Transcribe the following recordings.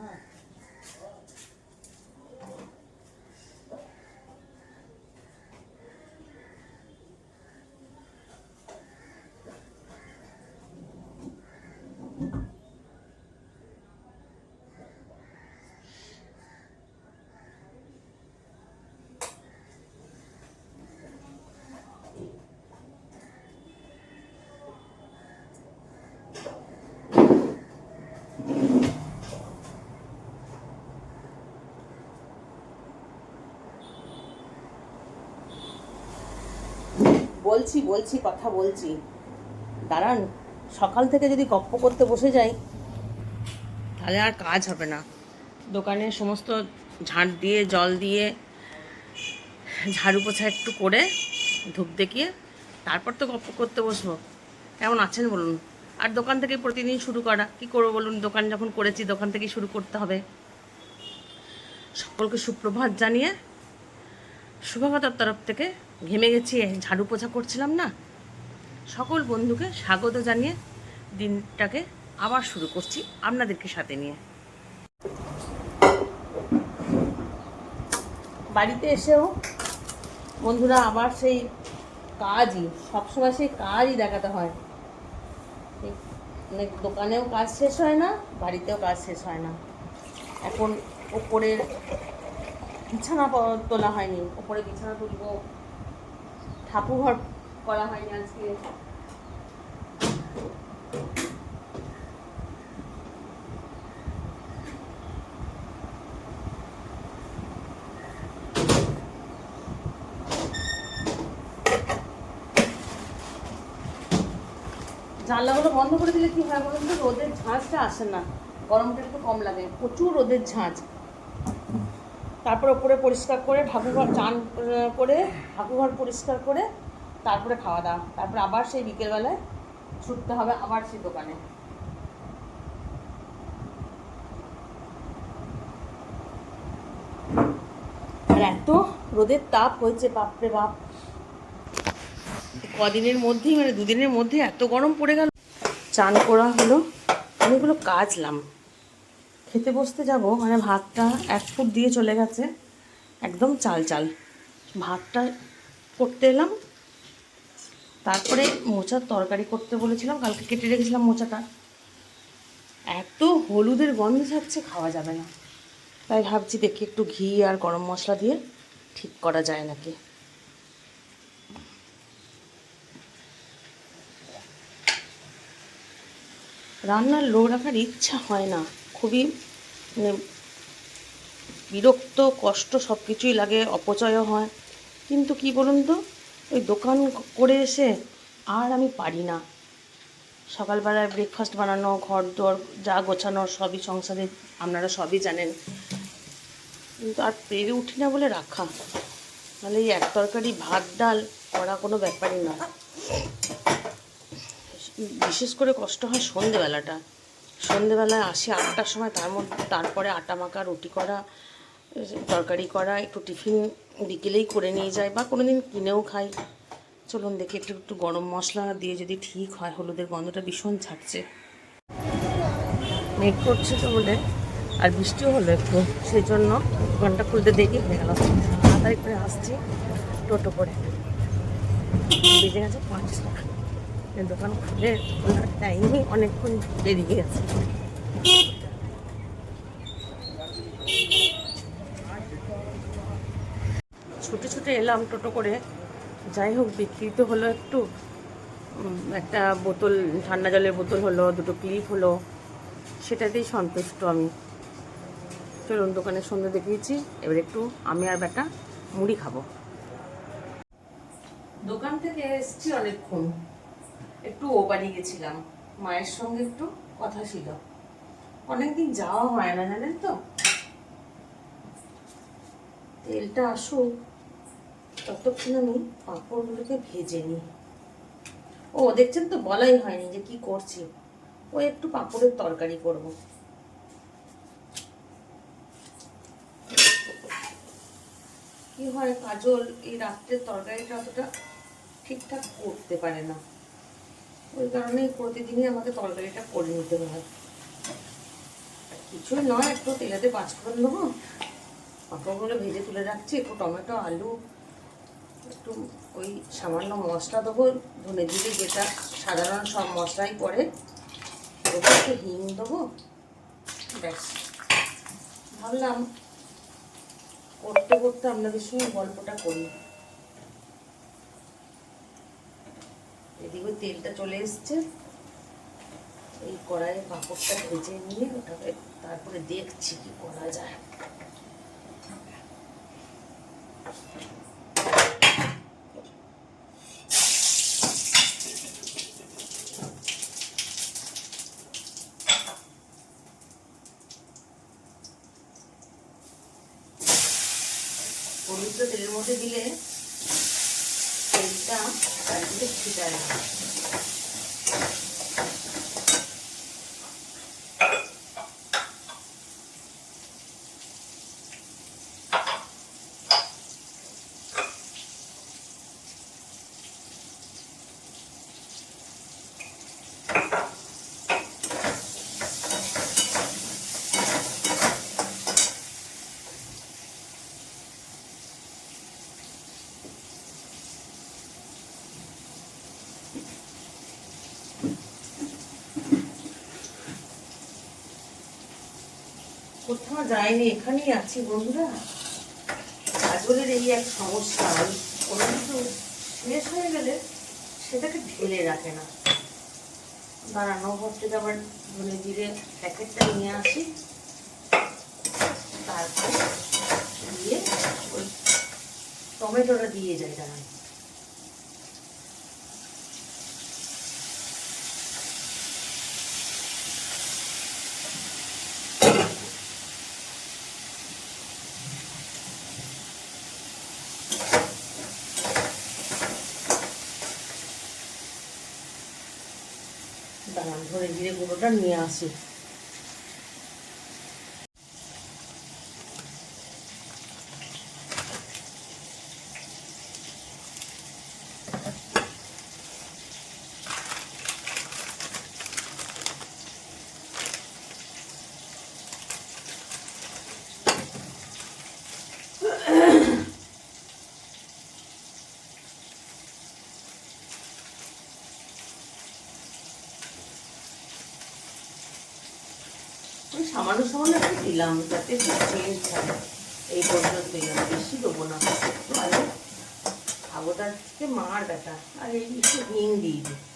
Huh. বলছি বলছি, কথা বলছি। দাঁড়ান, সকাল থেকে যদি গপ্প করতে বসে যাই, তাহলে আর কাজ হবে না। দোকানে সমস্ত ঝাঁট দিয়ে, জল দিয়ে, ঝাড়ু পোছা একটু করে, ধূপ দেখিয়ে, তারপর তো গপ্প করতে বসবো। কেমন আছেন বলুন? আর দোকান থেকে প্রতিদিন শুরু করা। কি করব বলুন? দোকান যখন করেছি, দোকান থেকেই শুরু করতে হবে। সকলকে সুপ্রভাত জানিয়ে শুভকতার তরফ থেকে ঘেমে গেছি ঝাড়ু পোছা করছিলাম না। সকল বন্ধুকে স্বাগত জানিয়ে দিনটাকে আবার শুরু করছি আপনাদেরকে সাথে নিয়ে। বাড়িতে এসেও বন্ধুরা আবার সেই কাজই, সবসময় সেই কাজই দেখাতে হয়। মানে দোকানেও কাজ শেষ হয় না, বাড়িতেও কাজ শেষ হয় না। এখন ওপরের বিছানা তোলা হয়নি। ওপরে বিছানা তুলবো। ঠাকুরঘর করা হয়নি আজকে। জানলাগুলো বন্ধ করে দিলে কি হয় বলুন তো? রোদের ঝাঁঝটা আসে না। গরমটা একটু কম লাগে। প্রচুর রোদের ঝাঁঝ তারপর ওপরে পরিষ্কার করে ঠাকুরঘর চান করে ঠাকুরঘর পরিষ্কার করে তারপরে খাওয়া দাওয়া। তারপরে আবার সেই বিকেলবেলায় ছুটতে হবে আবার সেই দোকানে। আর এত রোদের তাপ হয়েছে, বাপরে বাপ। কদিনের মধ্যেই মানে দুদিনের মধ্যে এত গরম পড়ে গেল। চান করা হলো, অনেকগুলো কাজলাম খেতে বসতে যাব মানে ভাতটা এক ফুট দিয়ে চলে গেছে, একদম চাল চাল। ভাতটা করতে এলাম, তারপরে মোচার তরকারি করতে বলেছিলাম, কালকে কেটে রেখেছিলাম মোচাটা। এত হলুদের গন্ধ থাকছে, খাওয়া যাবে না। তাই ভাবছি দেখি একটু ঘি আর গরম মশলা দিয়ে ঠিক করা যায় নাকি। রান্নার লো রাখার ইচ্ছা হয় না। খুবই মানে বিরক্ত, কষ্ট সব কিছুই লাগে, অপচয়ও হয়। কিন্তু কি বলুন তো, ওই দোকান করে এসে আর আমি পারি না। সকালবেলায় ব্রেকফাস্ট বানানো ঘর দর যা গোছানো, সবই সংসারে আপনারা সবই জানেন। কিন্তু আর পেরে উঠি না বলে রাখা। মানে এই এক তরকারি, ভাত, ডাল করা কোনো ব্যাপারই না বিশেষ করে কষ্ট হয় সন্ধেবেলাটা। সন্ধেবেলায় আসি আটটার সময়, তার মধ্যে তারপরে আটা মাখা, রুটি করা, তরকারি করা, একটু টিফিন বিকেলেই করে নিয়ে যায় বা কোনো দিন কিনেও খাই। চলুন দেখি, একটু একটু গরম মশলা দিয়ে যদি ঠিক হয়, হলুদের গন্ধটা ভীষণ ছাড়ছে মেঘ করছে তো বলে, আর বৃষ্টিও হলো একটু, সেই জন্য দোকানটা খুলতে দেখি হয়ে গেল। তাড়াতাড়ি করে আসছি টোটো করে। বেজে গেছে পাঁচটা এই দোকান খুলে খোলার টাইমই অনেকক্ষণ বেরিয়ে গেছে। ছুটে ছুটে এলাম টোটো করে। যাই হোক, বিক্রি তো হলো একটু। একটা বোতল, ঠান্ডা জলের বোতল হলো, দুটো ক্লিপ হলো। সেটাতেই সন্তুষ্ট আমি। চলুন, দোকানের সন্ধ্যে দেখিয়েছি। এবার একটু আমি আর বেটা মুড়ি খাব। দোকান থেকে এসছি অনেকক্ষণ। একটু ও বাড়ি গেছিলাম। মায়ের সঙ্গে একটু কথা ছিল। অনেকদিন যাওয়া হয় না, জানেন তো? তেলটা আসুক, ততক্ষণ আমি পাঁপড়গুলোকে ভেজে নিই। ও, দেখছেন তো, বলাই হয়নি যে কি করছি। ও একটু পাঁপড়ের তরকারি করব। কি হয়, কাজল, এই রাত্রের তরকারিটা অতটা ঠিকঠাক করতে পারে না। ওই কারণে প্রতিদিনই আমাকে তরকারিটা করে নিতে হয়। কিছুই নয়, একটু তেলাতে পাঁচফোড়ন দেবো। পাঁপড়গুলো ভেজে তুলে রাখছি, একটু টমেটো, আলু, একটু ওই সামান্য মশলা দেবো। ধনে জিরে যেটা সাধারণ সব মশলাই পড়ে ওটা একটু হিং দেবো। ব্যাস। ভাবলাম, করতে করতে আপনাদের সঙ্গে গল্পটা করি। দেখবে তেলটা চলে এসছে। এই কড়াইয়ের পাঁপড়টা ভেজে নিয়ে ওটাকে তারপরে দেখছি কি করা যায়। হলুদটা তেলের মধ্যে দিলে তেলটা 아, 완전 기다려. যায়নি, এখানেই আছি বন্ধুরা। কাজলের এই এক সমস্যা কোনো কিছু শেষ হয়ে গেলে সেটাকে ঢেলে রাখে না। দাঁড়ানো ঘর থেকে আবার ধনে জিরে প্যাকেটটা নিয়ে আসি। তারপর দিয়ে ওই টমেটোটা দিয়ে যায় দাঁড়ান দাঁড়ান ধরে জিরে গুঁড়োটা নিয়ে আসি। আমি সামান্য সামান্য একটু দিলাম যাতে এই পর্যন্ত দিলাম বেশি দেবো না খাব খাবোটা থেকে মার ব্যাটা আর এই একটু হিং দিয়ে দিই।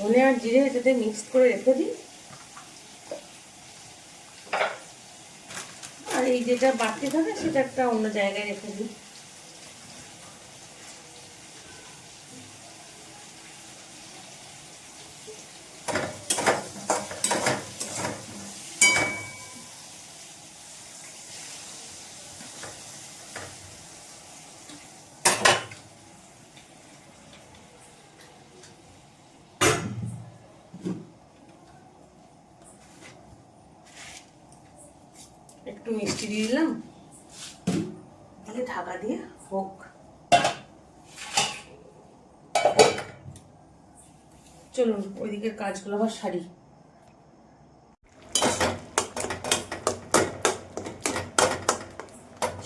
ধনে আর জিরে এটাতে মিক্স করে রেখে দিই। আর এই যেটা বাড়তি থাকে সেটা একটা অন্য জায়গায় রেখে দিই। একটু মিষ্টি দিয়ে দিলাম। তাহলে ঢাকা দিয়ে হোক। চলুন, ওইদিকের কাজগুলো আবার সারি।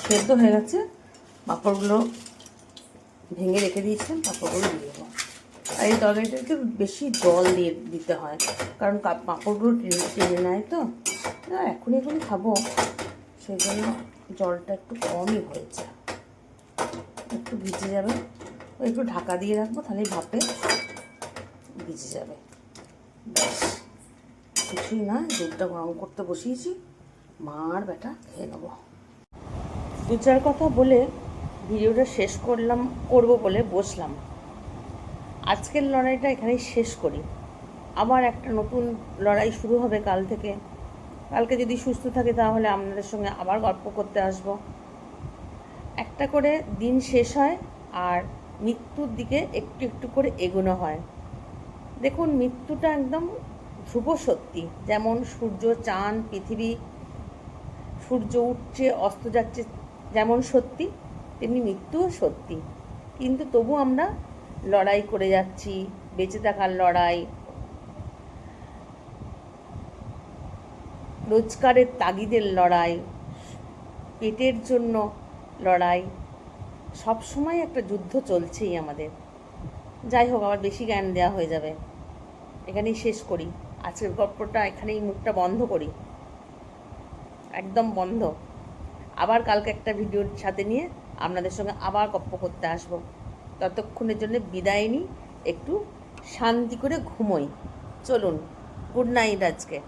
সেদ্ধ হয়ে গেছে। পাঁপড়গুলো ভেঙে রেখে দিয়েছিলাম পাঁপড়গুলো দিয়ে দেবো। আর এই তরকারিটাকে বেশি জল দিয়ে দিতে হয়, কারণ পাঁপড়গুলো টেনে নেয় তো। এখনই এখনই খাব। সেই জন্য জলটা একটু কমই হয়েছে। একটু ভিজে যাবে। একটু ঢাকা দিয়ে রাখব, তাহলে ভাপে ভিজে যাবে। ব্যাস। কিছুই না, দুধটা গরম করতে বসিয়েছি। মার বেটা খেয়ে নেব। দু চার কথা বলে ভিডিওটা শেষ করলাম, করব বলে বসলাম। আজকের লড়াইটা এখানেই শেষ করি। আবার একটা নতুন লড়াই শুরু হবে কাল থেকে। কালকে যদি সুস্থ থাকে তাহলে আপনাদের সঙ্গে আবার গল্প করতে আসব। একটা করে দিন শেষ হয় আর মৃত্যুর দিকে একটু একটু করে এগোনো হয়। দেখুন, মৃত্যুটা একদম ধ্রুব সত্যি। যেমন সূর্য, চাঁদ, পৃথিবী, সূর্য উঠছে, অস্ত যাচ্ছে যেমন সত্যি, তেমনি মৃত্যুও সত্যি। কিন্তু তবু আমরা লড়াই করে যাচ্ছি, বেঁচে থাকার লড়াই রোজগারের তাগিদের লড়াই, পেটের জন্য লড়াই, সব সময় একটা যুদ্ধ চলছেই আমাদের। যাই হোক, আবার বেশি জ্ঞান দেওয়া হয়ে যাবে। এখানেই শেষ করি। আজকের গল্পটা এখানেই মুখটা বন্ধ করি। একদম বন্ধ। আবার কালকে একটা ভিডিওর সাথে নিয়ে আপনাদের সঙ্গে আবার গপ্প করতে আসব। ততক্ষণের জন্য বিদায় নিই। একটু শান্তি করে ঘুমোই। চলুন, গুড নাইট আজকে।